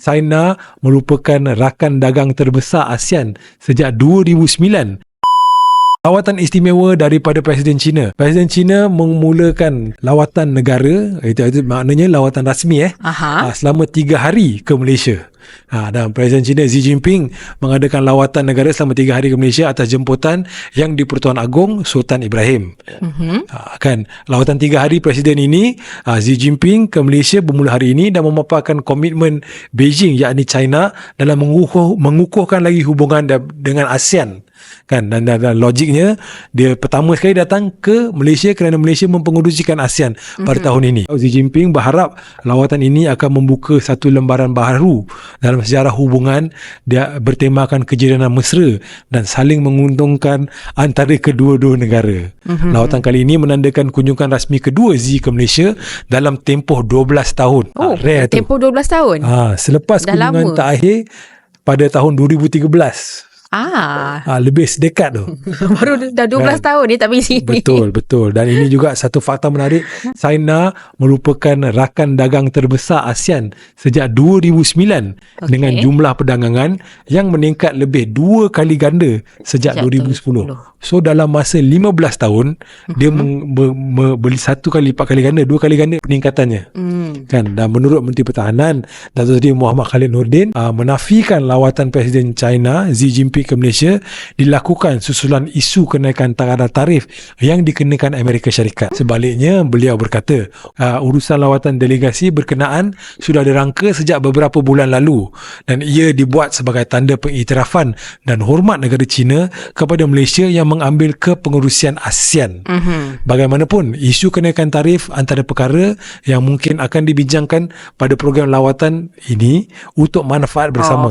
China merupakan rakan dagang terbesar ASEAN sejak 2009. Lawatan istimewa daripada Presiden China. Presiden China memulakan lawatan negara, itu, itu maknanya lawatan rasmi eh, Aha. ha, selama tiga hari ke Malaysia. Ha, dan Presiden China Xi Jinping mengadakan lawatan negara selama tiga hari ke Malaysia atas jemputan yang di-Pertuan Agong Sultan Ibrahim. Mhm. Ha, kan lawatan tiga hari presiden ini ha, Xi Jinping ke Malaysia bermula hari ini dan memaparkan komitmen Beijing yakni China dalam mengukuh, mengukuhkan lagi hubungan da- dengan ASEAN kan dan, dan, dan logiknya dia pertama sekali datang ke Malaysia kerana Malaysia mempengerusikan ASEAN pada tahun ini Xi Jinping berharap lawatan ini akan membuka satu lembaran baru dalam sejarah hubungan dia bertemakan kejiranan mesra dan saling menguntungkan antara kedua-dua negara. Mm-hmm. Lawatan kali ini menandakan kunjungan rasmi kedua Xi ke Malaysia dalam tempoh 12 tahun. Oh, Ah, rare tu. tempoh 12 tahun. Ha, selepas Dah kunjungan lama. terakhir pada tahun 2013. Ah, Ha, lebih sedekat tu. baru dah 12 Kan? tahun ni tak pergi sini. Betul, betul. Dan ini juga satu fakta menarik. China merupakan rakan dagang terbesar ASEAN sejak 2009 Okey. dengan jumlah perdagangan yang meningkat lebih dua kali ganda sejak Sejak 2010. So dalam masa 15 tahun dia meng, me, me, beli satu kali lipat kali ganda, dua kali ganda peningkatannya. Hmm. Kan dan menurut Menteri Pertahanan Datuk Seri Muhammad Khalid Nordin uh, menafikan lawatan Presiden China Xi Jinping ke Malaysia dilakukan susulan isu kenaikan kadar tarif yang dikenakan Amerika Syarikat. Sebaliknya beliau berkata uh, urusan lawatan delegasi berkenaan sudah dirangka sejak beberapa bulan lalu dan ia dibuat sebagai tanda pengiktirafan dan hormat negara China kepada Malaysia yang mengambil kepengurusian ASEAN. Mhm. Bagaimanapun, isu kenaikan tarif antara perkara yang mungkin akan dibincangkan pada program lawatan ini untuk manfaat bersama.